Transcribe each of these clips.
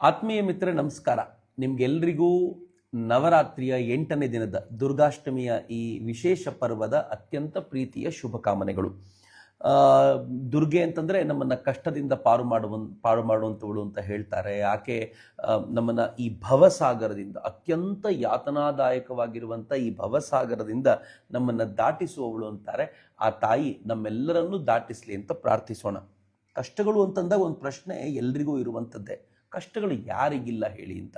ಆತ್ಮೀಯ ಮಿತ್ರ ನಮಸ್ಕಾರ. ನಿಮ್ಗೆಲ್ರಿಗೂ ನವರಾತ್ರಿಯ ಎಂಟನೇ ದಿನದ ದುರ್ಗಾಷ್ಟಮಿಯ ಈ ವಿಶೇಷ ಪರ್ವದ ಅತ್ಯಂತ ಪ್ರೀತಿಯ ಶುಭಕಾಮನೆಗಳು. ದುರ್ಗೆ ಅಂತಂದ್ರೆ ನಮ್ಮನ್ನ ಕಷ್ಟದಿಂದ ಪಾರು ಮಾಡುವ ಪಾರು ಮಾಡುವಂಥವಳು ಅಂತ ಹೇಳ್ತಾರೆ. ಆಕೆ ನಮ್ಮನ್ನ ಈ ಭವಸಾಗರದಿಂದ, ಅತ್ಯಂತ ಯಾತನಾದಾಯಕವಾಗಿರುವಂಥ ಈ ಭವಸಾಗರದಿಂದ ನಮ್ಮನ್ನ ದಾಟಿಸುವವಳು ಅಂತಾರೆ. ಆ ತಾಯಿ ನಮ್ಮೆಲ್ಲರನ್ನೂ ದಾಟಿಸ್ಲಿ ಅಂತ ಪ್ರಾರ್ಥಿಸೋಣ. ಕಷ್ಟಗಳು ಅಂತಂದಾಗ ಒಂದು ಪ್ರಶ್ನೆ ಎಲ್ರಿಗೂ ಇರುವಂಥದ್ದೇ. ಕಷ್ಟಗಳು ಯಾರಿಗಿಲ್ಲ ಹೇಳಿ ಅಂತ.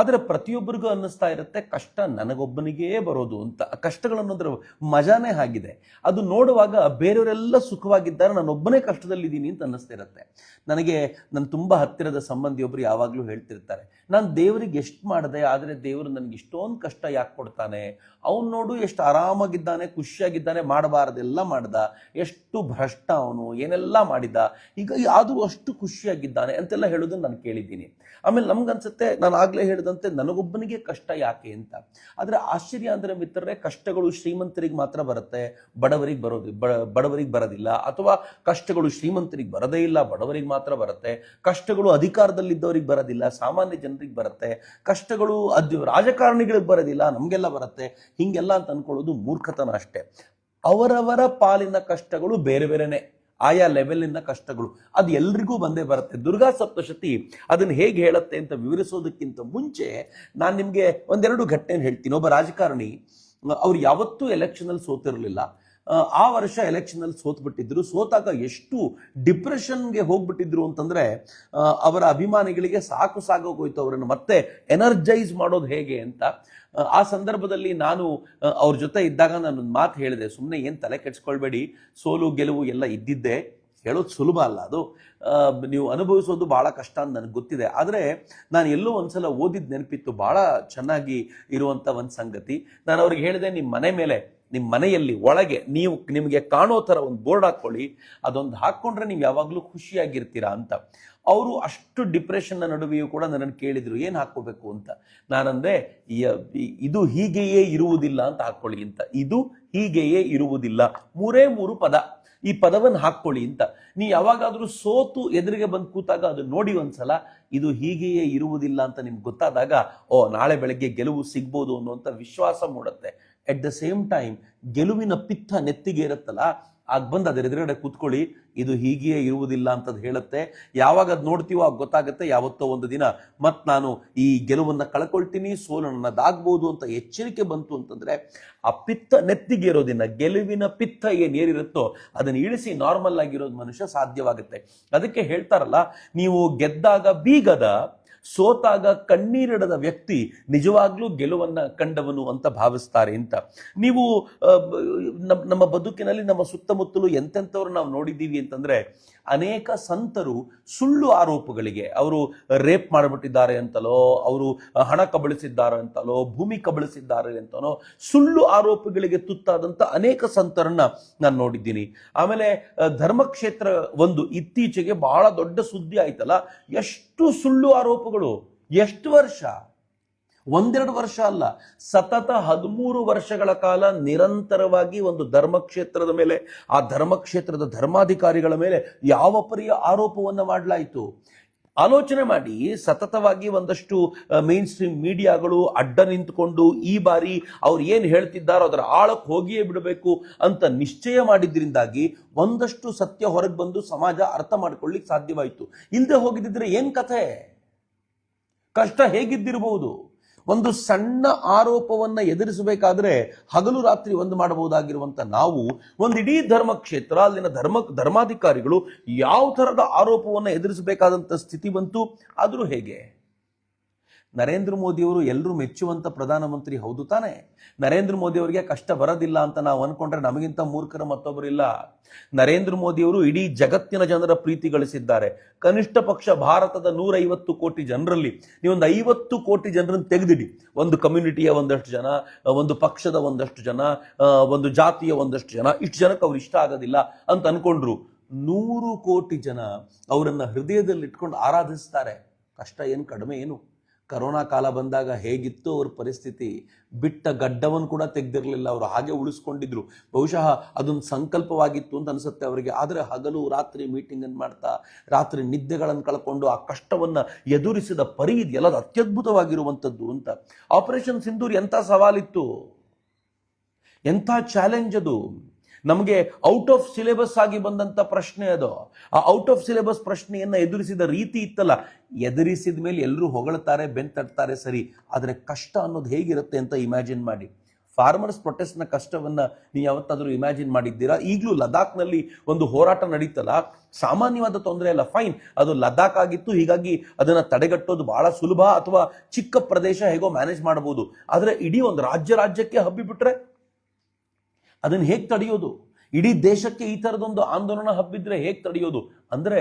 ಆದರೆ ಪ್ರತಿಯೊಬ್ಬರಿಗೂ ಅನ್ನಿಸ್ತಾ ಇರುತ್ತೆ, ಕಷ್ಟ ನನಗೊಬ್ಬನಿಗೇ ಬರೋದು ಅಂತ. ಕಷ್ಟಗಳನ್ನೋದ್ರ ಮಜಾನೇ ಆಗಿದೆ. ಅದು ನೋಡುವಾಗ ಬೇರೆಯವರೆಲ್ಲ ಸುಖವಾಗಿದ್ದಾರೆ, ನಾನೊಬ್ಬನೇ ಕಷ್ಟದಲ್ಲಿದ್ದೀನಿ ಅಂತ ಅನ್ನಿಸ್ತಾ ಇರುತ್ತೆ. ನನಗೆ ನನ್ನ ತುಂಬ ಹತ್ತಿರದ ಸಂಬಂಧಿಯೊಬ್ಬರು ಯಾವಾಗಲೂ ಹೇಳ್ತಿರ್ತಾರೆ, ನಾನು ದೇವರಿಗೆ ಎಷ್ಟು ಮಾಡಿದೆ, ಆದರೆ ದೇವರು ನನಗೆ ಇಷ್ಟೊಂದು ಕಷ್ಟ ಯಾಕೆ ಕೊಡ್ತಾನೆ? ಅವನು ನೋಡು ಎಷ್ಟು ಆರಾಮಾಗಿದ್ದಾನೆ, ಖುಷಿಯಾಗಿದ್ದಾನೆ, ಮಾಡಬಾರ್ದೆಲ್ಲ ಮಾಡ್ದ, ಎಷ್ಟು ಭ್ರಷ್ಟ ಅವನು, ಏನೆಲ್ಲ ಮಾಡಿದ, ಈಗ ಆದರೂ ಅಷ್ಟು ಖುಷಿಯಾಗಿದ್ದಾನೆ ಅಂತೆಲ್ಲ ಹೇಳೋದನ್ನು ನಾನು ಕೇಳಿದ್ದೀನಿ. ಆಮೇಲೆ ನಮ್ಗನ್ಸುತ್ತೆ, ನಾನು ಆಗ್ಲೇ ಹೇಳಿದಂತೆ ನನಗೊಬ್ಬನಿಗೆ ಕಷ್ಟ ಯಾಕೆ ಅಂತ. ಆದರೆ ಆಶ್ಚರ್ಯ ಅಂದರೆ ಮಿತ್ರರೇ, ಕಷ್ಟಗಳು ಶ್ರೀಮಂತರಿಗೆ ಮಾತ್ರ ಬರುತ್ತೆ. ಬಡವರಿಗೆ ಬರೋದು ಬಡವರಿಗೆ ಬರೋದಿಲ್ಲ. ಅಥವಾ ಕಷ್ಟಗಳು ಶ್ರೀಮಂತರಿಗೆ ಬರದೇ ಇಲ್ಲ, ಬಡವರಿಗೆ ಮಾತ್ರ ಬರುತ್ತೆ. ಕಷ್ಟಗಳು ಅಧಿಕಾರದಲ್ಲಿದ್ದವರಿಗೆ ಬರೋದಿಲ್ಲ, ಸಾಮಾನ್ಯ ಜನರಿಗೆ ಬರುತ್ತೆ. ಕಷ್ಟಗಳು ಅದ್, ರಾಜಕಾರಣಿಗಳಿಗೆ ಬರೋದಿಲ್ಲ, ನಮಗೆಲ್ಲ ಬರುತ್ತೆ. ಹೀಗೆಲ್ಲ ಅಂತ ಅನ್ಕೊಳ್ಳೋದು ಮೂರ್ಖತನ ಅಷ್ಟೇ. ಅವರವರ ಪಾಲಿನ ಕಷ್ಟಗಳು ಬೇರೆ ಬೇರೆನೆ. ಆಯಾ ಲೆವೆಲ್ನಿಂದ ಕಷ್ಟಗಳು ಅದು ಎಲ್ರಿಗೂ ಬಂದೇ ಬರುತ್ತೆ. ದುರ್ಗಾ ಸಪ್ತಶತಿ ಅದನ್ನು ಹೇಗೆ ಹೇಳುತ್ತೆ ಅಂತ ವಿವರಿಸೋದಕ್ಕಿಂತ ಮುಂಚೆ ನಾನು ನಿಮಗೆ ಒಂದೆರಡು ಘಟನೆ ಹೇಳ್ತೀನಿ. ಒಬ್ಬ ರಾಜಕಾರಣಿ, ಅವ್ರು ಯಾವತ್ತೂ ಎಲೆಕ್ಷನಲ್ಲಿ ಸೋತಿರಲಿಲ್ಲ. ಆ, ವರ್ಷ ಎಲೆಕ್ಷನಲ್ಲಿ ಸೋತ್ಬಿಟ್ಟಿದ್ರು. ಸೋತಾಗ ಎಷ್ಟು ಡಿಪ್ರೆಷನ್ಗೆ ಹೋಗ್ಬಿಟ್ಟಿದ್ರು ಅಂತಂದ್ರೆ ಅವರ ಅಭಿಮಾನಿಗಳಿಗೆ ಸಾಕು ಸಾಗೋಗೋಯ್ತು ಅವರನ್ನು. ಮತ್ತೆ ಎನರ್ಜೈಸ್ ಮಾಡೋದು ಹೇಗೆ ಅಂತ ಆ, ಸಂದರ್ಭದಲ್ಲಿ ನಾನು ಅವ್ರ ಜೊತೆ ಇದ್ದಾಗ ನಾನು ಒಂದು ಮಾತು ಹೇಳಿದೆ. ಸುಮ್ಮನೆ ಏನು ತಲೆ ಕೆಡ್ಸ್ಕೊಳ್ಬೇಡಿ. ಸೋಲು ಗೆಲುವು ಎಲ್ಲ ಇದ್ದಿದ್ದೆ. ಹೇಳೋದು ಸುಲಭ ಅಲ್ಲ ಅದು. ನೀವು ಅನುಭವಿಸೋದು ಬಹಳ ಕಷ್ಟ ಅಂತ ನನಗೆ ಗೊತ್ತಿದೆ. ಆದರೆ ನಾನು ಎಲ್ಲೋ ಒಂದ್ಸಲ ಓದಿದ ನೆನಪಿತ್ತು. ಬಹಳ ಚೆನ್ನಾಗಿ ಇರುವಂಥ ಒಂದು ಸಂಗತಿ. ನಾನು ಅವ್ರಿಗೆ ಹೇಳಿದೆ ನಿಮ್ಮ ಮನೆ ಮೇಲೆ ನಿಮ್ಮ ಮನೆಯಲ್ಲಿ ಒಳಗೆ ನೀವು ನಿಮಗೆ ಕಾಣೋ ಥರ ಒಂದು ಬೋರ್ಡ್ ಹಾಕ್ಕೊಳ್ಳಿ, ಅದೊಂದು ಹಾಕ್ಕೊಂಡ್ರೆ ನೀವು ಯಾವಾಗಲೂ ಖುಷಿಯಾಗಿರ್ತೀರಾ ಅಂತ. ಅವರು ಅಷ್ಟು ಡಿಪ್ರೆಷನ್ನ ನಡುವೆಯೂ ಕೂಡ ನನ್ನನ್ನು ಕೇಳಿದ್ರು, ಏನು ಹಾಕ್ಕೋಬೇಕು ಅಂತ? ನಾನಂದರೆ ಇದು ಹೀಗೆಯೇ ಇರುವುದಿಲ್ಲ ಅಂತ ಹಾಕ್ಕೊಳ್ಳಿ ಅಂತ. ಇದು ಹೀಗೆಯೇ ಇರುವುದಿಲ್ಲ. ಮೂರೇ ಮೂರು ಪದ. ಈ ಪದವನ್ನು ಹಾಕ್ಕೊಳ್ಳಿ ಅಂತ. ನೀ ಯಾವಾಗಾದರೂ ಸೋತು ಎದುರಿಗೆ ಬಂದು ಕೂತಾಗ ಅದು ನೋಡಿ ಒಂದ್ಸಲ, ಇದು ಹೀಗೆಯೇ ಇರುವುದಿಲ್ಲ ಅಂತ ನಿಮ್ಗೆ ಗೊತ್ತಾದಾಗ, ಓ, ನಾಳೆ ಬೆಳಗ್ಗೆ ಗೆಲುವು ಸಿಗ್ಬೋದು ಅನ್ನುವಂಥ ವಿಶ್ವಾಸ ಮೂಡುತ್ತೆ. ಅಟ್ ದ ಸೇಮ್ ಟೈಮ್ ಗೆಲುವಿನ ಪಿತ್ತ ನೆತ್ತಿಗೆ ಇರುತ್ತಲ್ಲ, ಆಗ ಬಂದು ಅದರ ಎದುರುಗಡೆ ಕೂತ್ಕೊಳ್ಳಿ, ಇದು ಹೀಗೆಯೇ ಇರುವುದಿಲ್ಲ ಅಂತದ್ ಹೇಳುತ್ತೆ. ಯಾವಾಗ ಅದು ನೋಡ್ತೀವೋ ಆಗ ಗೊತ್ತಾಗುತ್ತೆ, ಯಾವತ್ತೋ ಒಂದು ದಿನ. ಮತ್ ನಾನು ಈ ಗೆಲುವನ್ನು ಕಳ್ಕೊಳ್ತೀನಿ ಸೋಲು ನನ್ನದಾಗ್ಬೋದು ಅಂತ ಎಚ್ಚರಿಕೆ ಬಂತು ಅಂತಂದ್ರೆ, ಆ ಪಿತ್ತ ನೆತ್ತಿಗೆ ಇರೋದಿನ ಗೆಲುವಿನ ಪಿತ್ತ ಏನ್ ಏರಿರುತ್ತೋ, ಅದನ್ನ ಇಳಿಸಿ ನಾರ್ಮಲ್ ಆಗಿರೋದು ಮನುಷ್ಯ ಸಾಧ್ಯವಾಗುತ್ತೆ. ಅದಕ್ಕೆ ಹೇಳ್ತಾರಲ್ಲ, ನೀವು ಗೆದ್ದಾಗ ಬೀಗದ ಸೋತಾಗ ಕಣ್ಣೀರಿಡದ ವ್ಯಕ್ತಿ ನಿಜವಾಗ್ಲೂ ಗೆಲುವನ್ನ ಕಂಡವನು ಅಂತ ಭಾವಿಸ್ತಾರೆ ಅಂತ. ನೀವು ನಮ್ಮ ಬದುಕಿನಲ್ಲಿ ನಮ್ಮ ಸುತ್ತಮುತ್ತಲು ಎಂತೆಂಥವ್ರು ನಾವು ನೋಡಿದ್ದೀವಿ ಅಂತಂದ್ರೆ ಅನೇಕ ಸಂತರು ಸುಳ್ಳು ಆರೋಪಗಳಿಗೆ, ಅವರು ರೇಪ್ ಮಾಡಿಬಿಟ್ಟಿದ್ದಾರೆ ಅಂತಲೋ, ಅವರು ಹಣ ಕಬಳಿಸಿದ್ದಾರೆ ಅಂತಲೋ, ಭೂಮಿ ಕಬಳಿಸಿದ್ದಾರೆ ಅಂತಲೋ ಸುಳ್ಳು ಆರೋಪಗಳಿಗೆ ತುತ್ತಾದಂಥ ಅನೇಕ ಸಂತರನ್ನ ನಾನು ನೋಡಿದ್ದೀನಿ. ಆಮೇಲೆ ಧರ್ಮಕ್ಷೇತ್ರ ಒಂದು ಇತ್ತೀಚೆಗೆ ಬಹಳ ದೊಡ್ಡ ಸುದ್ದಿ ಆಯ್ತಲ್ಲ, ಎಷ್ಟು ಸುಳ್ಳು ಆರೋಪಗಳು ಎಷ್ಟು ವರ್ಷ? ಒಂದೆರಡು ವರ್ಷ ಅಲ್ಲ, ಸತತ ಹದಿಮೂರು ವರ್ಷಗಳ ಕಾಲ ನಿರಂತರವಾಗಿ ಒಂದು ಧರ್ಮಕ್ಷೇತ್ರದ ಮೇಲೆ, ಆ ಧರ್ಮಕ್ಷೇತ್ರದ ಧರ್ಮಾಧಿಕಾರಿಗಳ ಮೇಲೆ ಯಾವ ಪರಿಯ ಆರೋಪವನ್ನು ಮಾಡಲಾಯಿತು? ಆಲೋಚನೆ ಮಾಡಿ, ಸತತವಾಗಿ ಒಂದಷ್ಟು ಮೇನ್ ಸ್ಟ್ರೀಮ್ ಮೀಡಿಯಾಗಳು ಅಡ್ಡ ನಿಂತ್ಕೊಂಡು ಈ ಬಾರಿ ಅವ್ರು ಏನು ಹೇಳ್ತಿದ್ದಾರೋ ಅದರ ಆಳಕ್ಕೆ ಹೋಗಿಯೇ ಬಿಡಬೇಕು ಅಂತ ನಿಶ್ಚಯ ಮಾಡಿದ್ರಿಂದಾಗಿ ಒಂದಷ್ಟು ಸತ್ಯ ಹೊರಗೆ ಬಂದು ಸಮಾಜ ಅರ್ಥ ಮಾಡ್ಕೊಳ್ಳಿಕ್ಕೆ ಸಾಧ್ಯವಾಯಿತು. ಇಲ್ಲದೆ ಹೋಗಿದ್ದಿದ್ರೆ ಏನು ಕಥೆ? ಕಷ್ಟ ಹೇಗಿದ್ದಿರಬಹುದು? ಒಂದು ಸಣ್ಣ ಆರೋಪವನ್ನ ಎದುರಿಸಬೇಕಾದ್ರೆ ಹಗಲು ರಾತ್ರಿ ಒಂದು ಮಾಡಬಹುದಾಗಿರುವಂತ ನಾವು ಒಂದು ಇಡೀ ಧರ್ಮಕ್ಷೇತ್ರ, ಅಲ್ಲಿನ ಧರ್ಮ, ಧರ್ಮಾಧಿಕಾರಿಗಳು ಯಾವ ತರದ ಆರೋಪವನ್ನ ಎದುರಿಸಬೇಕಾದಂತ ಸ್ಥಿತಿ ಬಂತು? ಆದರೂ ಹೇಗೆ? ನರೇಂದ್ರ ಮೋದಿಯವರು ಎಲ್ಲರೂ ಮೆಚ್ಚುವಂತ ಪ್ರಧಾನಮಂತ್ರಿ ಹೌದು ತಾನೆ? ನರೇಂದ್ರ ಮೋದಿ ಅವರಿಗೆ ಕಷ್ಟ ಬರೋದಿಲ್ಲ ಅಂತ ನಾವು ಅನ್ಕೊಂಡ್ರೆ ನಮಗಿಂತ ಮೂರ್ಖರ ಮತ್ತೊಬ್ಬರು ಇಲ್ಲ. ನರೇಂದ್ರ ಮೋದಿಯವರು ಇಡೀ ಜಗತ್ತಿನ ಜನರ ಪ್ರೀತಿ ಗಳಿಸಿದ್ದಾರೆ. ಕನಿಷ್ಠ ಪಕ್ಷ ಭಾರತದ ನೂರೈವತ್ತು ಕೋಟಿ ಜನರಲ್ಲಿ, ನೀವೊಂದು ಐವತ್ತು ಕೋಟಿ ಜನರನ್ನು ತೆಗೆದಿಡಿ. ಒಂದು ಕಮ್ಯುನಿಟಿಯ ಒಂದಷ್ಟು ಜನ, ಒಂದು ಪಕ್ಷದ ಒಂದಷ್ಟು ಜನ ಒಂದು ಜಾತಿಯ ಒಂದಷ್ಟು ಜನ, ಇಷ್ಟು ಜನಕ್ಕೆ ಅವ್ರು ಇಷ್ಟ ಆಗೋದಿಲ್ಲ ಅಂತ ಅನ್ಕೊಂಡ್ರು. ನೂರು ಕೋಟಿ ಜನ ಅವರನ್ನು ಹೃದಯದಲ್ಲಿ ಇಟ್ಕೊಂಡು ಆರಾಧಿಸ್ತಾರೆ. ಕಷ್ಟ ಏನು, ಕಡಿಮೆ ಏನು? ಕರೋನಾ ಕಾಲ ಬಂದಾಗ ಹೇಗಿತ್ತು ಅವ್ರ ಪರಿಸ್ಥಿತಿ? ಬಿಟ್ಟ ಗಡ್ಡವನ್ನು ಕೂಡ ತೆಗೆದಿರಲಿಲ್ಲ. ಅವರು ಹಾಗೆ ಉಳಿಸ್ಕೊಂಡಿದ್ರು. ಬಹುಶಃ ಅದೊಂದು ಸಂಕಲ್ಪವಾಗಿತ್ತು ಅಂತ ಅನಿಸುತ್ತೆ ಅವರಿಗೆ. ಆದರೆ ಹಗಲು ರಾತ್ರಿ ಮೀಟಿಂಗನ್ನು ಮಾಡ್ತಾ, ರಾತ್ರಿ ನಿದ್ದೆಗಳನ್ನು ಕಳ್ಕೊಂಡು ಆ ಕಷ್ಟವನ್ನು ಎದುರಿಸಿದ ಪರಿ ಇದೆಯಲ್ಲ ಅದು ಅತ್ಯದ್ಭುತವಾಗಿರುವಂಥದ್ದು ಅಂತ. ಆಪರೇಷನ್ ಸಿಂಧೂರ್ ಎಂಥ ಸವಾಲಿತ್ತು? ಎಂಥ ಚಾಲೆಂಜ್ ಅದು? ನಮಗೆ ಔಟ್ ಆಫ್ ಸಿಲೆಬಸ್ ಆಗಿ ಬಂದಂತ ಪ್ರಶ್ನೆ ಅದು. ಆ ಔಟ್ ಆಫ್ ಸಿಲೆಬಸ್ ಪ್ರಶ್ನೆಯನ್ನ ಎದುರಿಸಿದ ರೀತಿ ಇತ್ತಲ್ಲ. ಎದುರಿಸಿದ ಮೇಲೆ ಎಲ್ಲರೂ ಹೊಗಳ್ತಾರೆ ಬೆಂತಡ್ತಾರೆ ಸರಿ. ಆದರೆ ಕಷ್ಟ ಅನ್ನೋದು ಹೇಗಿರುತ್ತೆ ಅಂತ ಇಮ್ಯಾಜಿನ್ ಮಾಡಿ. ಫಾರ್ಮರ್ಸ್ ಪ್ರೊಟೆಸ್ಟ್ನ ಕಷ್ಟವನ್ನ ನೀವು ಯಾವತ್ತಾದರೂ ಇಮ್ಯಾಜಿನ್ ಮಾಡಿದ್ದೀರಾ? ಈಗಲೂ ಲದಾಖ್ನಲ್ಲಿ ಒಂದು ಹೋರಾಟ ನಡೀತಲ್ಲ. ಸಾಮಾನ್ಯವಾದ ತೊಂದರೆ ಅಲ್ಲ ಫೈನ್ ಅದು ಲದಾಖ್ ಆಗಿತ್ತು, ಹೀಗಾಗಿ ಅದನ್ನ ತಡೆಗಟ್ಟೋದು ಬಹಳ ಸುಲಭ ಅಥವಾ ಚಿಕ್ಕ ಪ್ರದೇಶ ಹೇಗೋ ಮ್ಯಾನೇಜ್ ಮಾಡಬಹುದು ಆದರೆ ಇಡೀ ಒಂದು ರಾಜ್ಯ ರಾಜ್ಯಕ್ಕೆ ಹಬ್ಬಿಬಿಟ್ರೆ ಅದನ್ನು ಹೇಗೆ ತಡೆಯೋದು? ಇಡೀ ದೇಶಕ್ಕೆ ಈ ಥರದೊಂದು ಆಂದೋಲನ ಹಬ್ಬಿದ್ರೆ ಹೇಗೆ ತಡೆಯೋದು? ಅಂದರೆ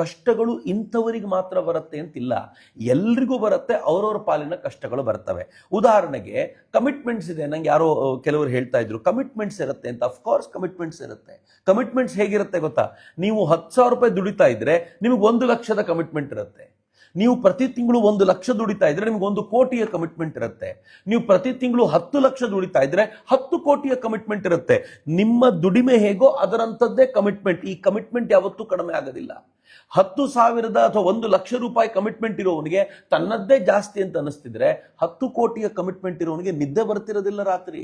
ಕಷ್ಟಗಳು ಇಂಥವರಿಗೆ ಮಾತ್ರ ಬರುತ್ತೆ ಅಂತಿಲ್ಲ. ಎಲ್ರಿಗೂ ಬರುತ್ತೆ, ಅವ್ರವ್ರ ಪಾಲಿನ ಕಷ್ಟಗಳು ಬರ್ತವೆ. ಉದಾಹರಣೆಗೆ ಕಮಿಟ್ಮೆಂಟ್ಸ್ ಇದೆ. ನಂಗೆ ಯಾರೋ ಕೆಲವರು ಹೇಳ್ತಾ ಇದ್ರು ಕಮಿಟ್ಮೆಂಟ್ಸ್ ಇರುತ್ತೆ ಅಂತ. ಅಫ್ಕೋರ್ಸ್ ಕಮಿಟ್ಮೆಂಟ್ಸ್ ಇರುತ್ತೆ. ಕಮಿಟ್ಮೆಂಟ್ಸ್ ಹೇಗಿರುತ್ತೆ ಗೊತ್ತಾ? ನೀವು ಹತ್ತು ಸಾವಿರ ರೂಪಾಯಿ ದುಡಿತಾ ಇದ್ರೆ ನಿಮಗೆ ಒಂದು ಲಕ್ಷದ ಕಮಿಟ್ಮೆಂಟ್ ಇರುತ್ತೆ. ನೀವು ಪ್ರತಿ ತಿಂಗಳು ಒಂದು ಲಕ್ಷ ದುಡಿತಾ ಇದ್ರೆ ನಿಮ್ಗೆ ಒಂದು ಕೋಟಿಯ ಕಮಿಟ್ಮೆಂಟ್ ಇರುತ್ತೆ. ನೀವು ಪ್ರತಿ ತಿಂಗಳು ಹತ್ತು ಲಕ್ಷ ದುಡಿತಾ ಇದ್ರೆ ಹತ್ತು ಕೋಟಿಯ ಕಮಿಟ್ಮೆಂಟ್ ಇರುತ್ತೆ. ನಿಮ್ಮ ದುಡಿಮೆ ಹೇಗೋ ಅದರಂಥದ್ದೇ ಕಮಿಟ್ಮೆಂಟ್ ಈ ಕಮಿಟ್ಮೆಂಟ್ ಯಾವತ್ತೂ ಕಡಿಮೆ ಆಗೋದಿಲ್ಲ. ಹತ್ತು ಸಾವಿರದ ಅಥವಾ ಒಂದು ಲಕ್ಷ ರೂಪಾಯಿ ಕಮಿಟ್ಮೆಂಟ್ ಇರೋವನಿಗೆ ತನ್ನದ್ದೇ ಜಾಸ್ತಿ ಅಂತ ಅನಿಸ್ತಿದ್ರೆ ಹತ್ತು ಕೋಟಿಯ ಕಮಿಟ್ಮೆಂಟ್ ಇರೋವನಿಗೆ ನಿದ್ದೆ ಬರ್ತಿರೋದಿಲ್ಲ ರಾತ್ರಿ.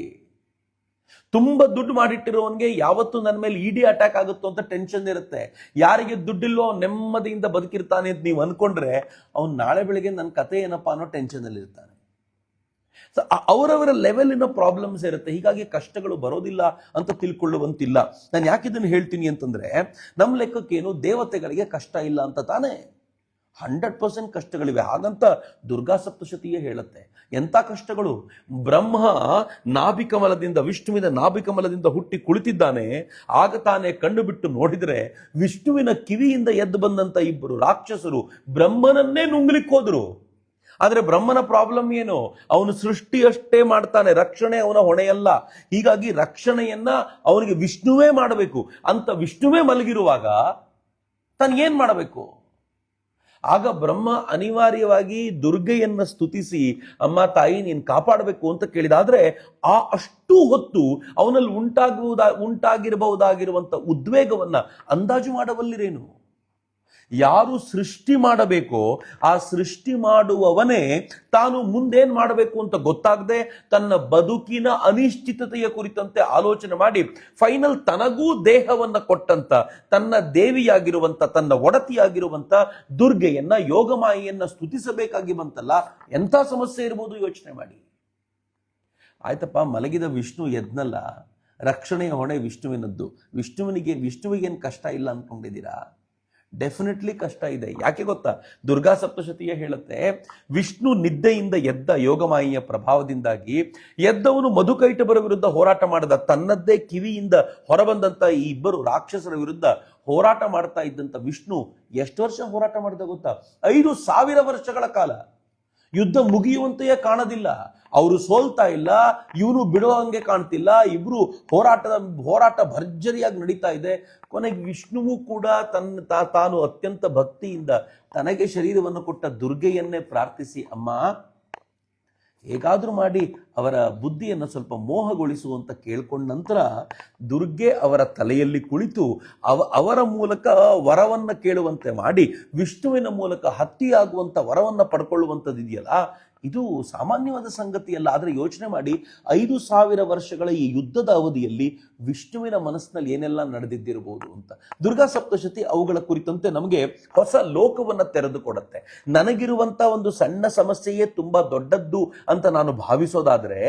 ತುಂಬಾ ದುಡ್ಡು ಮಾಡಿಟ್ಟಿರೋವನ್ಗೆ ಯಾವತ್ತು ನನ್ನ ಮೇಲೆ ಇಡಿ ಅಟ್ಯಾಕ್ ಆಗುತ್ತೋ ಅಂತ ಟೆನ್ಷನ್ ಇರುತ್ತೆ. ಯಾರಿಗೆ ದುಡ್ಡಿಲ್ಲೋ ನೆಮ್ಮದಿಯಿಂದ ಬದುಕಿರ್ತಾನೆ ಅಂತ ನೀವು ಅನ್ಕೊಂಡ್ರೆ ಅವ್ನು ನಾಳೆ ಬೆಳಿಗ್ಗೆ ನನ್ನ ಕತೆ ಏನಪ್ಪ ಅನ್ನೋ ಟೆನ್ಷನ್ ಅಲ್ಲಿ ಇರ್ತಾನೆ. ಸೊ ಅವರವರ ಲೆವೆಲಿನ ಪ್ರಾಬ್ಲಮ್ಸ್ ಇರುತ್ತೆ. ಹೀಗಾಗಿ ಕಷ್ಟಗಳು ಬರೋದಿಲ್ಲ ಅಂತ ತಿಳ್ಕೊಳ್ಳುವಂತಿಲ್ಲ. ನಾನು ಯಾಕೆ ಇದನ್ನು ಹೇಳ್ತೀನಿ ಅಂತಂದ್ರೆ ನಮ್ಮ ಲೆಕ್ಕಕ್ಕೇನು ದೇವತೆಗಳಿಗೆ ಕಷ್ಟ ಇಲ್ಲ ಅಂತ ತಾನೇ. ಹಂಡ್ರೆಡ್ ಪರ್ಸೆಂಟ್ ಕಷ್ಟಗಳಿವೆ. ಹಾಗಂತ ದುರ್ಗಾ ಸಪ್ತಶತಿಯೇ ಹೇಳುತ್ತೆ. ಎಂಥ ಕಷ್ಟಗಳು? ಬ್ರಹ್ಮ ನಾಭಿಕಮಲದಿಂದ ವಿಷ್ಣುವಿನ ನಾಭಿಕಮಲದಿಂದ ಹುಟ್ಟಿ ಕುಳಿತಿದ್ದಾನೆ. ಆಗ ತಾನೇ ಕಣ್ಣು ಬಿಟ್ಟು ನೋಡಿದರೆ ವಿಷ್ಣುವಿನ ಕಿವಿಯಿಂದ ಎದ್ದು ಬಂದಂತ ಇಬ್ಬರು ರಾಕ್ಷಸರು ಬ್ರಹ್ಮನನ್ನೇ ನುಂಗ್ಲಿಕ್ಕೆ ಹೋದ್ರು. ಆದ್ರೆ ಬ್ರಹ್ಮನ ಪ್ರಾಬ್ಲಮ್ ಏನು? ಅವನು ಸೃಷ್ಟಿಯಷ್ಟೇ ಮಾಡ್ತಾನೆ. ರಕ್ಷಣೆ ಅವನ ಹೊಣೆಯಲ್ಲ. ಹೀಗಾಗಿ ರಕ್ಷಣೆಯನ್ನ ಅವನಿಗೆ ವಿಷ್ಣುವೇ ಮಾಡಬೇಕು. ಅಂತ ವಿಷ್ಣುವೇ ಮಲಗಿರುವಾಗ ತಾನು ಏನ್ ಮಾಡಬೇಕು? ಆಗ ಬ್ರಹ್ಮ ಅನಿವಾರ್ಯವಾಗಿ ದುರ್ಗೆಯನ್ನ ಸ್ತುತಿಸಿ, ಅಮ್ಮ, ತಾಯಿ, ನೀನ್ ಕಾಪಾಡಬೇಕು ಅಂತ ಕೇಳಿದಾದ್ರೆ, ಆ ಅಷ್ಟು ಹೊತ್ತು ಅವನಲ್ಲಿ ಉಂಟಾಗುವುದ, ಉಂಟಾಗಿರಬಹುದಾಗಿರುವಂತ ಉದ್ವೇಗವನ್ನ ಅಂದಾಜು ಮಾಡಬಲ್ಲಿರೇನು? ಯಾರು ಸೃಷ್ಟಿ ಮಾಡಬೇಕೋ ಆ ಸೃಷ್ಟಿ ಮಾಡುವವನೇ ತಾನು ಮುಂದೇನ್ ಮಾಡಬೇಕು ಅಂತ ಗೊತ್ತಾಗದೆ ತನ್ನ ಬದುಕಿನ ಅನಿಶ್ಚಿತತೆಯ ಕುರಿತಂತೆ ಆಲೋಚನೆ ಮಾಡಿ ಫೈನಲ್ ತನಗೂ ದೇಹವನ್ನ ಕೊಟ್ಟಂತ, ತನ್ನ ದೇವಿಯಾಗಿರುವಂತ, ತನ್ನ ಒಡತಿಯಾಗಿರುವಂತ ದುರ್ಗೆಯನ್ನ, ಯೋಗಮಾಯಿಯನ್ನ ಸ್ತುತಿಸಬೇಕಾಗಿ ಬಂತಲ್ಲ, ಎಂಥ ಸಮಸ್ಯೆ ಇರ್ಬೋದು ಯೋಚನೆ ಮಾಡಿ. ಆಯ್ತಪ್ಪ, ಮಲಗಿದ ವಿಷ್ಣು ಎದ್ನಲ್ಲ, ರಕ್ಷಣೆಯ ಹೊಣೆ ವಿಷ್ಣುವಿನದ್ದು. ವಿಷ್ಣುವಿನಿಗೆ, ವಿಷ್ಣುವಿಗೇನು ಕಷ್ಟ ಇಲ್ಲ ಅನ್ಕೊಂಡಿದ್ದೀರಾ? ಡೆಫಿನೆಟ್ಲಿ ಕಷ್ಟ ಇದೆ. ಯಾಕೆ ಗೊತ್ತಾ? ದುರ್ಗಾ ಸಪ್ತಶತಿಯೇ ಹೇಳುತ್ತೆ, ವಿಷ್ಣು ನಿದ್ದೆಯಿಂದ ಎದ್ದ ಯೋಗಮಾಯಿಯ ಪ್ರಭಾವದಿಂದಾಗಿ ಎದ್ದವನು ಮಧುಕೈಟಬರ ವಿರುದ್ಧ ಹೋರಾಟ ಮಾಡಿದ, ತನ್ನದ್ದೇ ಕಿವಿಯಿಂದ ಹೊರಬಂದಂತ ಈ ಇಬ್ಬರು ರಾಕ್ಷಸರ ವಿರುದ್ಧ ಹೋರಾಟ ಮಾಡ್ತಾ ಇದ್ದಂತ ವಿಷ್ಣು ಎಷ್ಟು ವರ್ಷ ಹೋರಾಟ ಮಾಡಿದ ಗೊತ್ತಾ? ಐದು ಸಾವಿರ ವರ್ಷಗಳ ಕಾಲ. ಯುದ್ಧ ಮುಗಿಯುವಂತೆಯೇ ಕಾಣೋದಿಲ್ಲ. ಅವರು ಸೋಲ್ತಾ ಇಲ್ಲ, ಇವನು ಬಿಡುವಂಗೆ ಕಾಣ್ತಿಲ್ಲ, ಇಬ್ರು ಹೋರಾಟದ ಹೋರಾಟ ಭರ್ಜರಿಯಾಗಿ ನಡೀತಾ ಇದೆ. ಕೊನೆಗೆ ವಿಷ್ಣುವು ಕೂಡ ತನ್ನ ತಾನು ಅತ್ಯಂತ ಭಕ್ತಿಯಿಂದ ತನಗೆ ಶರೀರವನ್ನು ಕೊಟ್ಟ ದುರ್ಗೆಯನ್ನೇ ಪ್ರಾರ್ಥಿಸಿ, ಅಮ್ಮ ಹೇಗಾದ್ರೂ ಮಾಡಿ ಅವರ ಬುದ್ಧಿಯನ್ನು ಸ್ವಲ್ಪ ಮೋಹಗೊಳಿಸುವಂತ ಕೇಳ್ಕೊಂಡ ನಂತರ ದುರ್ಗೆ ಅವರ ತಲೆಯಲ್ಲಿ ಕುಳಿತು ಅವ, ಅವರ ಮೂಲಕ ವರವನ್ನು ಕೇಳುವಂತೆ ಮಾಡಿ ವಿಷ್ಣುವಿನ ಮೂಲಕ ಹತ್ಯೆಯಾಗುವಂಥ ವರವನ್ನು ಪಡ್ಕೊಳ್ಳುವಂಥದ್ದು ಇದೆಯಲ್ಲ ಇದು ಸಾಮಾನ್ಯವಾದ ಸಂಗತಿಯಲ್ಲ. ಆದರೆ ಯೋಚನೆ ಮಾಡಿ, ಐದು ಸಾವಿರ ವರ್ಷಗಳ ಈ ಯುದ್ಧದ ಅವಧಿಯಲ್ಲಿ ವಿಷ್ಣುವಿನ ಮನಸ್ಸಿನಲ್ಲಿ ಏನೆಲ್ಲ ನಡೆದಿದ್ದಿರಬಹುದು ಅಂತ. ದುರ್ಗಾ ಸಪ್ತಶತಿ ಅವುಗಳ ಕುರಿತಂತೆ ನಮಗೆ ಹೊಸ ಲೋಕವನ್ನು ತೆರೆದುಕೊಡುತ್ತೆ. ನನಗಿರುವಂಥ ಒಂದು ಸಣ್ಣ ಸಮಸ್ಯೆಯೇ ತುಂಬಾ ದೊಡ್ಡದ್ದು ಅಂತ ನಾನು ಭಾವಿಸೋದಾದ್ರೆ,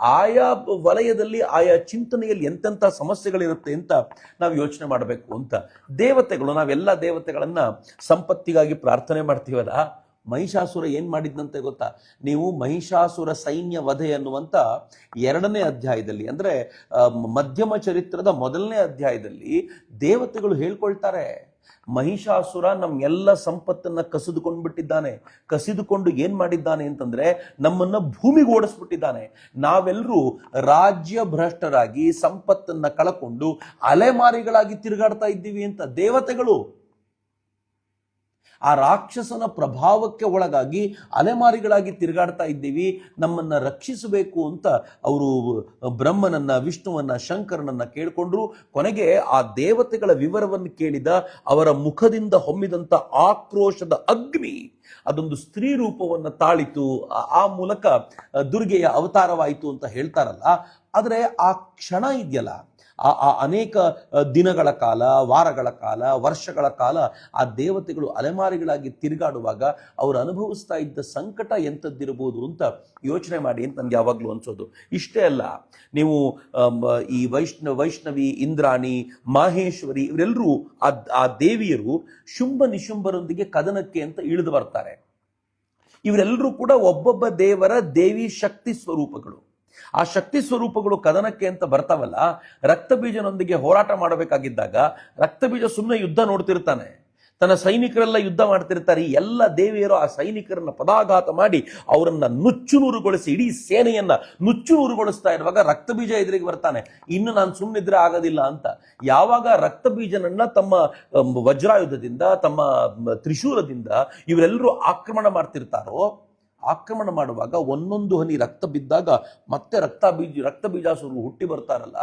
ಆಯಾ ವಲಯದಲ್ಲಿ ಆಯಾ ಚಿಂತನೆಯಲ್ಲಿ ಎಂತೆಂಥ ಸಮಸ್ಯೆಗಳಿರುತ್ತೆ ಅಂತ ನಾವು ಯೋಚನೆ ಮಾಡಬೇಕು ಅಂತ. ದೇವತೆಗಳು, ನಾವೆಲ್ಲ ದೇವತೆಗಳನ್ನ ಸಂಪತ್ತಿಗಾಗಿ ಪ್ರಾರ್ಥನೆ ಮಾಡ್ತೀವಲ್ಲ ಮಹಿಷಾಸುರ ಏನು ಮಾಡಿದ್ನಂತೆ ಗೊತ್ತಾ? ನೀವು ಮಹಿಷಾಸುರ ಸೈನ್ಯ ವಧೆ ಅನ್ನುವಂತ ಎರಡನೇ ಅಧ್ಯಾಯದಲ್ಲಿ, ಅಂದ್ರೆ ಮಧ್ಯಮ ಚರಿತ್ರದ ಮೊದಲನೇ ಅಧ್ಯಾಯದಲ್ಲಿ ದೇವತೆಗಳು ಹೇಳ್ಕೊಳ್ತಾರೆ, ಮಹಿಷಾಸುರ ನಮ್ಮೆಲ್ಲ ಸಂಪತ್ತನ್ನ ಕಸಿದುಕೊಂಡು ಬಿಟ್ಟಿದ್ದಾನೆ ಕಸಿದುಕೊಂಡು ಏನ್ ಮಾಡಿದ್ದಾನೆ ಅಂತಂದ್ರೆ, ನಮ್ಮನ್ನ ಭೂಮಿಗೆ ಓಡಿಸ್ಬಿಟ್ಟಿದ್ದಾನೆ. ನಾವೆಲ್ಲರೂ ರಾಜ್ಯ ಭ್ರಷ್ಟರಾಗಿ ಸಂಪತ್ತನ್ನ ಕಳಕೊಂಡು ಅಲೆಮಾರಿಗಳಾಗಿ ತಿರುಗಾಡ್ತಾ ಇದ್ದೀವಿ ಅಂತ ದೇವತೆಗಳು. ಆ ರಾಕ್ಷಸನ ಪ್ರಭಾವಕ್ಕೆ ಒಳಗಾಗಿ ಅಲೆಮಾರಿಗಳಾಗಿ ತಿರುಗಾಡ್ತಾ ಇದ್ದೀವಿ. ನಮ್ಮನ್ನು ರಕ್ಷಿಸಬೇಕು ಅಂತ ಅವರು ಬ್ರಹ್ಮನನ್ನ, ವಿಷ್ಣುವನ್ನ, ಶಂಕರನನ್ನ ಕೇಳಿಕೊಂಡ್ರು. ಕೊನೆಗೆ ಆ ದೇವತೆಗಳ ವಿವರವನ್ನು ಕೇಳಿದ ಅವರ ಮುಖದಿಂದ ಹೊಮ್ಮಿದಂಥ ಆಕ್ರೋಶದ ಅಗ್ನಿ ಅದೊಂದು ಸ್ತ್ರೀ ರೂಪವನ್ನು ತಾಳಿತು. ಆ- ಮೂಲಕ ದುರ್ಗೆಯ ಅವತಾರವಾಯಿತು ಅಂತ ಹೇಳ್ತಾರಲ್ಲ ಆದರೆ ಆ ಕ್ಷಣ ಇದೆಯಲ್ಲ. ಆ ಅನೇಕ ದಿನಗಳ ಕಾಲ, ವಾರಗಳ ಕಾಲ, ವರ್ಷಗಳ ಕಾಲ ಆ ದೇವತೆಗಳು ಅಲೆಮಾರಿಗಳಾಗಿ ತಿರುಗಾಡುವಾಗ ಅವರು ಅನುಭವಿಸ್ತಾ ಇದ್ದ ಸಂಕಟ ಎಂಥದ್ದಿರಬಹುದು ಅಂತ ಯೋಚನೆ ಮಾಡಿ ಅಂತ ನನಗೆ ಯಾವಾಗಲೂ ಅನ್ಸೋದು. ಇಷ್ಟೇ ಅಲ್ಲ, ನೀವು ಈ ವೈಷ್ಣ, ವೈಷ್ಣವಿ, ಇಂದ್ರಾಣಿ, ಮಾಹೇಶ್ವರಿ ಇವರೆಲ್ಲರೂ ಆ ಆ ದೇವಿಯರು ಶುಂಭ ನಿಶುಂಭರೊಂದಿಗೆ ಕದನಕ್ಕೆ ಅಂತ ಇಳಿದು ಬರ್ತಾರೆ. ಇವರೆಲ್ಲರೂ ಕೂಡ ಒಬ್ಬೊಬ್ಬ ದೇವರ ದೇವಿ ಶಕ್ತಿ ಸ್ವರೂಪಗಳು. ಆ ಶಕ್ತಿ ಸ್ವರೂಪಗಳು ಕದನಕ್ಕೆ ಅಂತ ಬರ್ತಾವಲ್ಲ ರಕ್ತಬೀಜನೊಂದಿಗೆ ಹೋರಾಟ ಮಾಡಬೇಕಾಗಿದ್ದಾಗ ರಕ್ತಬೀಜ ಸುಮ್ಮನೆ ಯುದ್ಧ ನೋಡ್ತಿರ್ತಾನೆ. ತನ್ನ ಸೈನಿಕರೆಲ್ಲ ಯುದ್ಧ ಮಾಡ್ತಿರ್ತಾರೆ. ಎಲ್ಲ ದೇವಿಯರು ಆ ಸೈನಿಕರನ್ನ ಪದಾಘಾತ ಮಾಡಿ ಅವರನ್ನ ನುಚ್ಚುನೂರುಗೊಳಿಸಿ ಇಡೀ ಸೇನೆಯನ್ನ ನುಚ್ಚುನೂರುಗೊಳಿಸ್ತಾ ಇರುವಾಗ ರಕ್ತಬೀಜ ಎದುರಿಗೆ ಬರ್ತಾನೆ. ಇನ್ನು ನಾನು ಸುಮ್ಮನಿದ್ರೆ ಆಗೋದಿಲ್ಲ ಅಂತ. ಯಾವಾಗ ರಕ್ತಬೀಜನನ್ನ ತಮ್ಮ ಅಮ್, ವಜ್ರಾಯುಧದಿಂದ ತಮ್ಮ ತ್ರಿಶೂಲದಿಂದ ಇವರೆಲ್ಲರೂ ಆಕ್ರಮಣ ಮಾಡ್ತಿರ್ತಾರೋ ಆಕ್ರಮಣ ಮಾಡುವಾಗ ಒಂದೊಂದು ಹನಿ ರಕ್ತ ಬಿದ್ದಾಗ ಮತ್ತೆ ರಕ್ತ ಬೀಜ, ರಕ್ತ ಬೀಜಾಸುರರು ಹುಟ್ಟಿ ಬರ್ತಾರಲ್ಲ?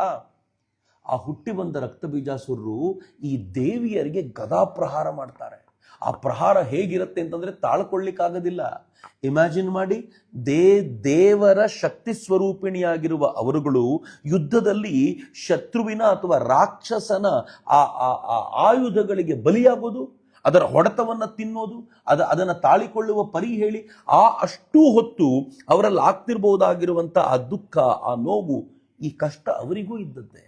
ಆ ಹುಟ್ಟಿ ಬಂದ ರಕ್ತ ಬೀಜಾಸುರರು ಈ ದೇವಿಯರಿಗೆ ಗದಾ ಪ್ರಹಾರ ಮಾಡ್ತಾರೆ. ಆ ಪ್ರಹಾರ ಹೇಗಿರುತ್ತೆ ಅಂತಂದ್ರೆ ತಾಳ್ಕೊಳ್ಳಿಕ್ಕಾಗೋದಿಲ್ಲ. ಇಮ್ಯಾಜಿನ್ ಮಾಡಿ, ದೇ, ದೇವರ ಶಕ್ತಿ ಸ್ವರೂಪಿಣಿಯಾಗಿರುವ ಅವರುಗಳು ಯುದ್ಧದಲ್ಲಿ ಶತ್ರುವಿನ ಅಥವಾ ರಾಕ್ಷಸನ ಆ ಆಯುಧಗಳಿಗೆ ಬಲಿಯಾಗೋದು? ಅದರ ಹೊಡೆತವನ್ನು ತಿನ್ನೋದು, ಅದ, ಅದನ್ನು ತಾಳಿಕೊಳ್ಳುವ ಪರಿ ಹೇಳಿ ಆ ಅಷ್ಟೂ ಹೊತ್ತು ಅವರಲ್ಲಿ ಆಗ್ತಿರ್ಬೋದಾಗಿರುವಂಥ ಆ ದುಃಖ, ಆ ನೋವು ಈ ಕಷ್ಟ ಅವರಿಗೂ ಇದ್ದದ್ದೇ.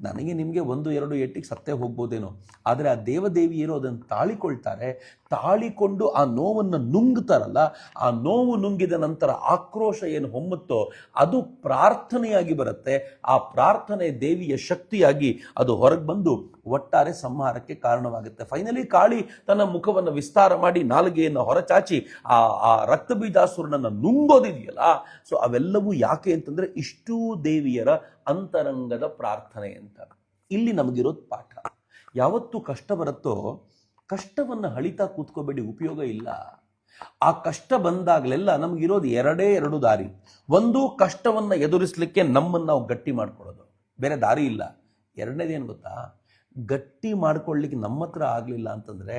ನನಗೆ ನಿಮಗೆ ಒಂದು, ಎರಡು ಎಟ್ಟಿಗೆ ಸತ್ತೇ ಹೋಗ್ಬೋದೇನೋ. ಆದರೆ ಆ ದೇವದೇವಿಯರು ಅದನ್ನು ತಾಳಿಕೊಳ್ತಾರೆ. ತಾಳಿಕೊಂಡು ಆ ನೋವನ್ನು ನುಂಗ್ತಾರಲ್ಲ, ಆ ನೋವು ನುಂಗಿದ ನಂತರ ಆಕ್ರೋಶ ಏನು ಹೊಮ್ಮುತ್ತೋ ಅದು ಪ್ರಾರ್ಥನೆಯಾಗಿ ಬರುತ್ತೆ. ಆ ಪ್ರಾರ್ಥನೆ ದೇವಿಯ ಶಕ್ತಿಯಾಗಿ ಅದು ಹೊರಗೆ ಬಂದು ಒಟ್ಟಾರೆ ಸಂಹಾರಕ್ಕೆ ಕಾರಣವಾಗುತ್ತೆ. ಫೈನಲಿ ಕಾಳಿ ತನ್ನ ಮುಖವನ್ನು ವಿಸ್ತಾರ ಮಾಡಿ ನಾಲಿಗೆಯನ್ನು ಹೊರಚಾಚಿ, ಆ ಆ ರಕ್ತ ಬೀಜಾಸುರನನ್ನು ನುಂಗೋದಿದೆಯಲ್ಲ, ಸೊ ಅವೆಲ್ಲವೂ ಯಾಕೆ ಅಂತಂದರೆ ಇಷ್ಟೂ ದೇವಿಯರ ಅಂತರಂಗದ ಪ್ರಾರ್ಥನೆ ಅಂತ. ಇಲ್ಲಿ ನಮಗಿರೋದು ಪಾಠ. ಯಾವತ್ತು ಕಷ್ಟ ಬರುತ್ತೋ ಕಷ್ಟವನ್ನು ಹಳಿತಾ ಕೂತ್ಕೋಬೇಡಿ, ಉಪಯೋಗ ಇಲ್ಲ. ಆ ಕಷ್ಟ ಬಂದಾಗಲೆಲ್ಲ ನಮಗಿರೋದು ಎರಡೇ ಎರಡು ದಾರಿ. ಒಂದು, ಕಷ್ಟವನ್ನು ಎದುರಿಸಲಿಕ್ಕೆ ನಮ್ಮನ್ನು ನಾವು ಗಟ್ಟಿ ಮಾಡ್ಕೊಳ್ಳೋದು. ಬೇರೆ ದಾರಿ ಇಲ್ಲ. ಎರಡನೇದೇನು ಗೊತ್ತಾ? ಗಟ್ಟಿ ಮಾಡ್ಕೊಳ್ಳಿಕ್ಕೆ ನಮ್ಮ ಹತ್ರ ಆಗಲಿಲ್ಲ ಅಂತಂದರೆ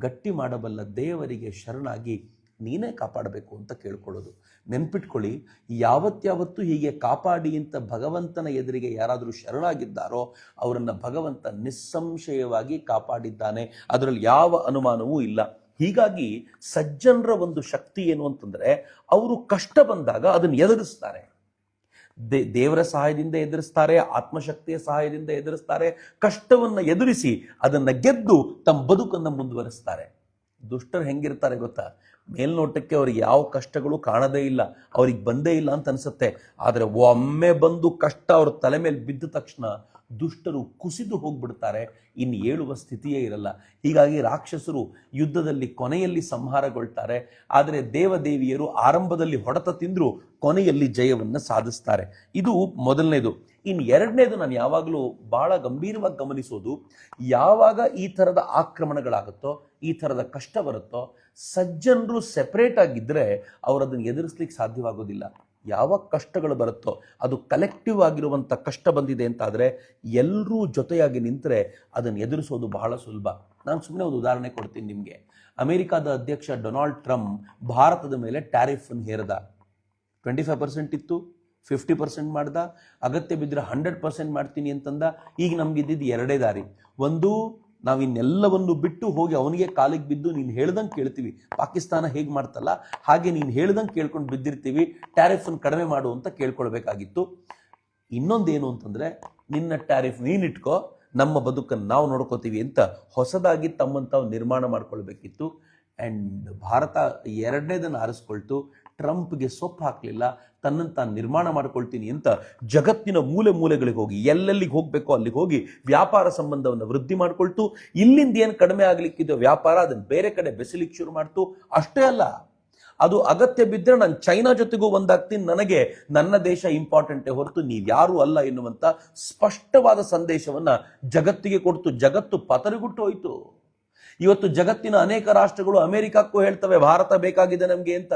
ಗಟ್ಟಿ ಮಾಡಬಲ್ಲ ದೇವರಿಗೆ ಶರಣಾಗಿ ನೀನೇ ಕಾಪಾಡಬೇಕು ಅಂತ ಕೇಳ್ಕೊಳ್ಳೋದು. ನೆನ್ಪಿಟ್ಕೊಳ್ಳಿ, ಯಾವತ್ಯಾವತ್ತು ಹೀಗೆ ಕಾಪಾಡಿ ಅಂತ ಭಗವಂತನ ಎದುರಿಗೆ ಯಾರಾದರೂ ಶರಣಾಗಿದ್ದಾರೋ, ಅವರನ್ನು ಭಗವಂತ ನಿಸ್ಸಂಶಯವಾಗಿ ಕಾಪಾಡಿದ್ದಾನೆ. ಅದರಲ್ಲಿ ಯಾವ ಅನುಮಾನವೂ ಇಲ್ಲ. ಹೀಗಾಗಿ ಸಜ್ಜನರ ಒಂದು ಶಕ್ತಿ ಏನು ಅಂತಂದ್ರೆ, ಅವರು ಕಷ್ಟ ಬಂದಾಗ ಅದನ್ನು ಎದುರಿಸ್ತಾರೆ. ದೇ, ದೇವರ ಸಹಾಯದಿಂದ ಎದುರಿಸ್ತಾರೆ, ಆತ್ಮಶಕ್ತಿಯ ಸಹಾಯದಿಂದ ಎದುರಿಸ್ತಾರೆ, ಕಷ್ಟವನ್ನು ಎದುರಿಸಿ ಅದನ್ನು ಗೆದ್ದು ತಮ್ಮ ಬದುಕನ್ನು ಮುಂದುವರಿಸ್ತಾರೆ. ದುಷ್ಟರು ಹೆಂಗಿರ್ತಾರೆ ಗೊತ್ತಾ? ಮೇಲ್ನೋಟಕ್ಕೆ ಅವ್ರಿಗೆ ಯಾವ ಕಷ್ಟಗಳು ಕಾಣದೇ ಇಲ್ಲ. ಅವ್ರಿಗೆ ಬಂದೇ ಇಲ್ಲ ಅಂತ ಅನ್ಸುತ್ತೆ. ಆದರೆ ಒಮ್ಮೆ ಬಂದು ಕಷ್ಟ ಅವ್ರ ತಲೆ ಮೇಲೆ ಬಿದ್ದ ತಕ್ಷಣ ದುಷ್ಟರು ಕುಸಿದು ಹೋಗ್ಬಿಡ್ತಾರೆ. ಇನ್ನು ಏಳುವ ಸ್ಥಿತಿಯೇ ಇರಲ್ಲ. ಹೀಗಾಗಿ ರಾಕ್ಷಸರು ಯುದ್ಧದಲ್ಲಿ ಕೊನೆಯಲ್ಲಿ ಸಂಹಾರಗೊಳ್ತಾರೆ. ಆದರೆ ದೇವದೇವಿಯರು ಆರಂಭದಲ್ಲಿ ಹೊಡೆತ ತಿಂದರೂ ಕೊನೆಯಲ್ಲಿ ಜಯವನ್ನು ಸಾಧಿಸ್ತಾರೆ. ಇದು ಮೊದಲನೇದು. ಇನ್ನು ಎರಡನೇದು ನಾನು ಯಾವಾಗಲೂ ಬಹಳ ಗಂಭೀರವಾಗಿ ಗಮನಿಸೋದು, ಯಾವಾಗ ಈ ಥರದ ಆಕ್ರಮಣಗಳಾಗುತ್ತೋ, ಈ ಥರದ ಕಷ್ಟ ಬರುತ್ತೋ, ಸಜ್ಜನರು ಸೆಪರೇಟ್ ಆಗಿದ್ದರೆ ಅವರು ಎದುರಿಸ್ಲಿಕ್ಕೆ ಸಾಧ್ಯವಾಗೋದಿಲ್ಲ. ಯಾವ ಕಷ್ಟಗಳು ಬರುತ್ತೋ ಅದು ಕಲೆಕ್ಟಿವ್ ಆಗಿರುವಂಥ ಕಷ್ಟ ಬಂದಿದೆ ಅಂತಾದರೆ ಎಲ್ಲರೂ ಜೊತೆಯಾಗಿ ನಿಂತರೆ ಅದನ್ನು ಎದುರಿಸೋದು ಬಹಳ ಸುಲಭ. ನಾನು ಸುಮ್ಮನೆ ಒಂದು ಉದಾಹರಣೆ ಕೊಡ್ತೀನಿ ನಿಮಗೆ. ಅಮೆರಿಕಾದ ಅಧ್ಯಕ್ಷ ಡೊನಾಲ್ಡ್ ಟ್ರಂಪ್ ಭಾರತದ ಮೇಲೆ ಟ್ಯಾರಿಫನ್ನು ಹೇರಿದ. ಟ್ವೆಂಟಿ ಫೈವ್ ಪರ್ಸೆಂಟ್ ಇತ್ತು ಫಿಫ್ಟಿ ಪರ್ಸೆಂಟ್ ಮಾಡ್ದ, ಅಗತ್ಯ ಬಿದ್ದರೆ ಹಂಡ್ರೆಡ್ ಪರ್ಸೆಂಟ್ ಮಾಡ್ತೀನಿ ಅಂತಂದ. ಈಗ ನಮ್ಗೆ ಇದ್ದಿದ್ದು ಎರಡೇ ದಾರಿ. ಒಂದು ನಾವು ಇನ್ನೆಲ್ಲವನ್ನು ಬಿಟ್ಟು ಹೋಗಿ ಅವನಿಗೆ ಕಾಲಿಗೆ ಬಿದ್ದು ನೀನು ಹೇಳ್ದಂಗೆ ಕೇಳ್ತೀವಿ. ಪಾಕಿಸ್ತಾನ ಹೇಗೆ ಮಾಡ್ತಲ್ಲ? ಹಾಗೆ ನೀನು ಹೇಳ್ದಂಗೆ ಕೇಳ್ಕೊಂಡು ಬಿದ್ದಿರ್ತೀವಿ. ಟ್ಯಾರಿಫನ್ನು ಕಡಿಮೆ ಮಾಡು ಅಂತ ಕೇಳ್ಕೊಳ್ಬೇಕಾಗಿತ್ತು. ಇನ್ನೊಂದೇನು ಅಂತಂದರೆ, ನಿನ್ನ ಟ್ಯಾರಿಫ್ ಇಟ್ಕೋ ನಮ್ಮ ಬದುಕನ್ನು ನಾವು ನೋಡ್ಕೋತೀವಿ ಅಂತ ಹೊಸದಾಗಿ ತಮ್ಮನ್ನು ನಿರ್ಮಾಣ ಮಾಡ್ಕೊಳ್ಬೇಕಿತ್ತು. ಆ್ಯಂಡ್ ಭಾರತ ಎರಡನೇದನ್ನು ಆರಿಸ್ಕೊಳ್ತು. ಟ್ರಂಪ್ಗೆ ಸೊಪ್ಪು ಹಾಕಲಿಲ್ಲ. ತನ್ನನ್ನು ತಾನು ನಿರ್ಮಾಣ ಮಾಡ್ಕೊಳ್ತೀನಿ ಅಂತ ಜಗತ್ತಿನ ಮೂಲೆ ಮೂಲೆಗಳಿಗೆ ಹೋಗಿ, ಎಲ್ಲೆಲ್ಲಿಗೆ ಹೋಗಬೇಕೋ ಅಲ್ಲಿಗೆ ಹೋಗಿ ವ್ಯಾಪಾರ ಸಂಬಂಧವನ್ನು ವೃದ್ಧಿ ಮಾಡಿಕೊಳ್ತು. ಇಲ್ಲಿಂದ ಏನು ಕಡಿಮೆ ಆಗಲಿಕ್ಕಿದ್ದೋ ವ್ಯಾಪಾರ, ಅದನ್ನು ಬೇರೆ ಕಡೆ ಬೆಸಲಿಕ್ಕೆ ಶುರು ಮಾಡ್ತು. ಅಷ್ಟೇ ಅಲ್ಲ, ಅದು ಅಗತ್ಯ ಬಿದ್ದರೆ ನಾನು ಚೈನಾ ಜೊತೆಗೂ ಒಂದಾಗ್ತೀನಿ. ನನಗೆ ನನ್ನ ದೇಶ ಇಂಪಾರ್ಟೆಂಟೇ ಹೊರತು ನೀವ್ಯಾರೂ ಅಲ್ಲ ಎನ್ನುವಂಥ ಸ್ಪಷ್ಟವಾದ ಸಂದೇಶವನ್ನು ಜಗತ್ತಿಗೆ ಕೊಡ್ತು. ಜಗತ್ತು ಪತರಿಗುಟ್ಟು ಹೋಯಿತು. ಇವತ್ತು ಜಗತ್ತಿನ ಅನೇಕ ರಾಷ್ಟ್ರಗಳು ಅಮೆರಿಕಕ್ಕೂ ಹೇಳ್ತವೆ, ಭಾರತ ಬೇಕಾಗಿದೆ ನಮಗೆ ಅಂತ.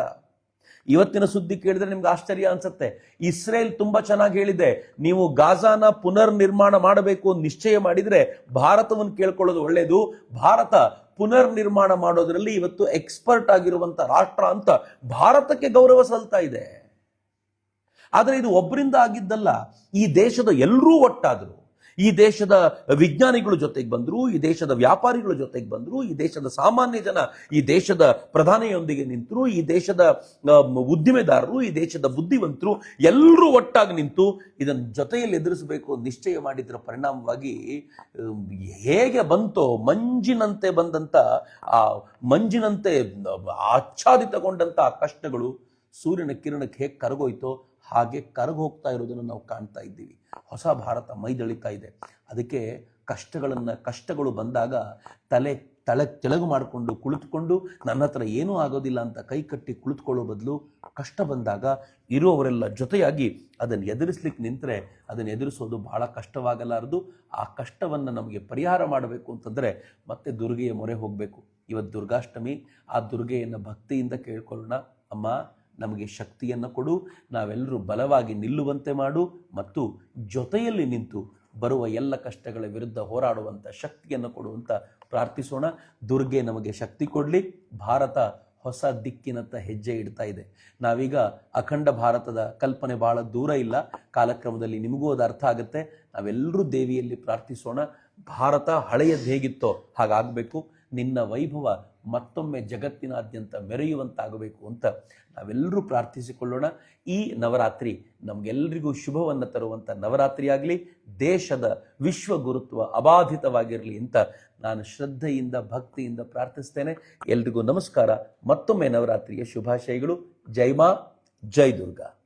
ಇವತ್ತಿನ ಸುದ್ದಿ ಕೇಳಿದ್ರೆ ನಿಮ್ಗೆ ಆಶ್ಚರ್ಯ ಅನ್ಸುತ್ತೆ. ಇಸ್ರೇಲ್ ತುಂಬಾ ಚೆನ್ನಾಗಿ ಹೇಳಿದೆ, ನೀವು ಗಾಜಾನ ಪುನರ್ ನಿರ್ಮಾಣ ಮಾಡಬೇಕು ನಿಶ್ಚಯ ಮಾಡಿದ್ರೆ ಭಾರತವನ್ನು ಕೇಳ್ಕೊಳ್ಳೋದು ಒಳ್ಳೆಯದು ಭಾರತ ಪುನರ್ ನಿರ್ಮಾಣ ಮಾಡೋದ್ರಲ್ಲಿ ಇವತ್ತು ಎಕ್ಸ್ಪರ್ಟ್ ಆಗಿರುವಂತ ರಾಷ್ಟ್ರ ಅಂತ ಭಾರತಕ್ಕೆ ಗೌರವ ಸಲ್ತಾ ಇದೆ. ಆದರೆ ಇದು ಒಬ್ಬರಿಂದ ಆಗಿದ್ದಲ್ಲ, ಈ ದೇಶದ ಎಲ್ಲರೂ ಒಟ್ಟಾದರು. ಈ ದೇಶದ ವಿಜ್ಞಾನಿಗಳ ಜೊತೆಗೆ ಬಂದರು, ಈ ದೇಶದ ವ್ಯಾಪಾರಿಗಳ ಜೊತೆಗೆ ಬಂದರು, ಈ ದೇಶದ ಸಾಮಾನ್ಯ ಜನ, ಈ ದೇಶದ ಪ್ರಧಾನಿಯೊಂದಿಗೆ ನಿಂತರು, ಈ ದೇಶದ ಉದ್ದಿಮೆದಾರರು, ಈ ದೇಶದ ಬುದ್ಧಿವಂತರು ಎಲ್ಲರೂ ಒಟ್ಟಾಗಿ ನಿಂತು ಇದನ್ನು ಜೊತೆಯಲ್ಲಿ ಎದುರಿಸಬೇಕು, ನಿಶ್ಚಯ ಮಾಡಿದ್ರ ಪರಿಣಾಮವಾಗಿ ಹೇಗೆ ಬಂತೋ, ಮಂಜಿನಂತೆ ಬಂದಂತ, ಆ ಮಂಜಿನಂತೆ ಆಚ್ಛಾದಿತಗೊಂಡಂತ ಆ ಕಷ್ಟಗಳು ಸೂರ್ಯನ ಕಿರಣಕ್ಕೆ ಹೇಗೆ ಕರಗೋಯ್ತೋ ಹಾಗೆ ಕರಗೋಗ್ತಾ ಇರೋದನ್ನು ನಾವು ಕಾಣ್ತಾ ಇದ್ದೀವಿ. ಹೊಸ ಭಾರತ ಮೈದಳಿತಾ ಇದೆ. ಅದಕ್ಕೆ ಕಷ್ಟಗಳನ್ನು, ಕಷ್ಟಗಳು ಬಂದಾಗ ತಲೆ ತಲೆ ತೆಳಗು ಮಾಡಿಕೊಂಡು ಕುಳಿತುಕೊಂಡು ನನ್ನ ಹತ್ರ ಏನೂ ಆಗೋದಿಲ್ಲ ಅಂತ ಕೈ ಕಟ್ಟಿ ಕುಳಿತುಕೊಳ್ಳೋ ಬದಲು ಕಷ್ಟ ಬಂದಾಗ ಇರುವವರೆಲ್ಲ ಜೊತೆಯಾಗಿ ಅದನ್ನು ಎದುರಿಸ್ಲಿಕ್ಕೆ ನಿಂತರೆ ಅದನ್ನು ಎದುರಿಸೋದು ಬಹಳ ಕಷ್ಟವಾಗಲಾರದು. ಆ ಕಷ್ಟವನ್ನು ನಮಗೆ ಪರಿಹಾರ ಮಾಡಬೇಕು ಅಂತಂದರೆ ಮತ್ತೆ ದುರ್ಗೆಯ ಮೊರೆ ಹೋಗಬೇಕು. ಇವತ್ತು ದುರ್ಗಾಷ್ಟಮಿ, ಆ ದುರ್ಗೆಯನ್ನು ಭಕ್ತಿಯಿಂದ ಕೇಳ್ಕೊಳ್ಳೋಣ. ಅಮ್ಮ ನಮಗೆ ಶಕ್ತಿಯನ್ನು ಕೊಡು, ನಾವೆಲ್ಲರೂ ಬಲವಾಗಿ ನಿಲ್ಲುವಂತೆ ಮಾಡು ಮತ್ತು ಜೊತೆಯಲ್ಲಿ ನಿಂತು ಬರುವ ಎಲ್ಲ ಕಷ್ಟಗಳ ವಿರುದ್ಧ ಹೋರಾಡುವಂಥ ಶಕ್ತಿಯನ್ನು ಕೊಡು ಅಂತ ಪ್ರಾರ್ಥಿಸೋಣ. ದುರ್ಗೆ ನಮಗೆ ಶಕ್ತಿ ಕೊಡಲಿ. ಭಾರತ ಹೊಸ ದಿಕ್ಕಿನತ್ತ ಹೆಜ್ಜೆ ಇಡ್ತಾ ಇದೆ. ನಾವೀಗ ಅಖಂಡ ಭಾರತದ ಕಲ್ಪನೆ ಬಹಳ ದೂರ ಇಲ್ಲ. ಕಾಲಕ್ರಮದಲ್ಲಿ ನಿಮಗೂ ಅದು ಅರ್ಥ ಆಗುತ್ತೆ. ನಾವೆಲ್ಲರೂ ದೇವಿಯಲ್ಲಿ ಪ್ರಾರ್ಥಿಸೋಣ. ಭಾರತ ಹಳೆಯದು ಹೇಗಿತ್ತೋ ಹಾಗಾಗಬೇಕು. ನಿನ್ನ ವೈಭವ ಮತ್ತೊಮ್ಮೆ ಜಗತ್ತಿನಾದ್ಯಂತ ಮೆರೆಯುವಂತಾಗಬೇಕು ಅಂತ ನಾವೆಲ್ಲರೂ ಪ್ರಾರ್ಥಿಸಿಕೊಳ್ಳೋಣ. ಈ ನವರಾತ್ರಿ ನಮಗೆಲ್ಲರಿಗೂ ಶುಭವನ್ನು ತರುವಂಥ ನವರಾತ್ರಿಯಾಗಲಿ, ದೇಶದ ವಿಶ್ವ ಗುರುತ್ವ ಅಬಾಧಿತವಾಗಿರಲಿ ಅಂತ ನಾನು ಶ್ರದ್ಧೆಯಿಂದ, ಭಕ್ತಿಯಿಂದ ಪ್ರಾರ್ಥಿಸ್ತೇನೆ. ಎಲ್ರಿಗೂ ನಮಸ್ಕಾರ. ಮತ್ತೊಮ್ಮೆ ನವರಾತ್ರಿಯ ಶುಭಾಶಯಗಳು. ಜೈ ಮಾ, ಜೈ ದುರ್ಗಾ.